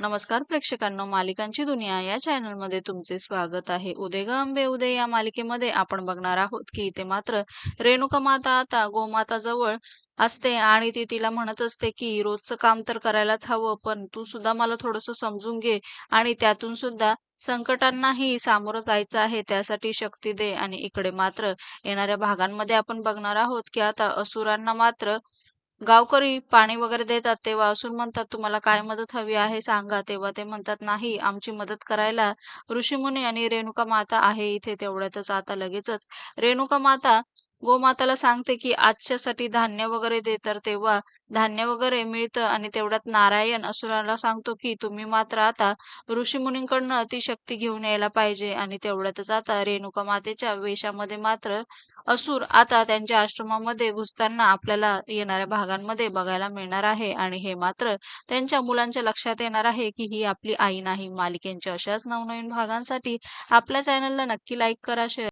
नमस्कार प्रेक्षकांनो मालिकांची दुनिया या चॅनलमध्ये तुमचे स्वागत आहे. उदय ग अंबे उदय या मालिकेमध्ये आपण बघणार आहोत की इथे मात्र रेणुका माता आता गोमाता जवळ असते आणि ती तिला म्हणत असते की रोजचं काम तर करायलाच हवं पण तू सुद्धा मला थोडस समजून घे आणि त्यातून सुद्धा संकटांनाही सामोरं जायचं आहे त्यासाठी शक्ती दे. आणि इकडे मात्र येणाऱ्या भागांमध्ये आपण बघणार आहोत की आता असुरांना मात्र गावकरी पाणी वगैरे देतात तेव्हा असून म्हणतात तुम्हाला काय मदत हवी आहे सांगा. तेव्हा ते म्हणतात नाही आमची मदत करायला ऋषीमुनी आणि रेणुका माता आहे इथे. तेवढ्यातच आता लगेचच रेणुका माता गोमाताला सांगते की आजच्यासाठी धान्य वगैरे दे. तर तेव्हा धान्य वगैरे मिळतं आणि तेवढ्यात नारायण असुराला सांगतो की तुम्ही मात्र आता ऋषी मुनींकडनं अतिशक्ती घेऊन यायला पाहिजे. आणि तेवढ्यातच आता रेणुका मातेच्या वेशामध्ये मात्र असुर आता त्यांच्या आश्रमामध्ये घुसताना आपल्याला येणाऱ्या भागांमध्ये बघायला मिळणार आहे. आणि हे मात्र त्यांच्या मुलांच्या लक्षात येणार आहे की ही आपली आई नाही. मालिकेंच्या अशाच नवनवीन भागांसाठी आपल्या चॅनलला नक्की लाईक करा शेअर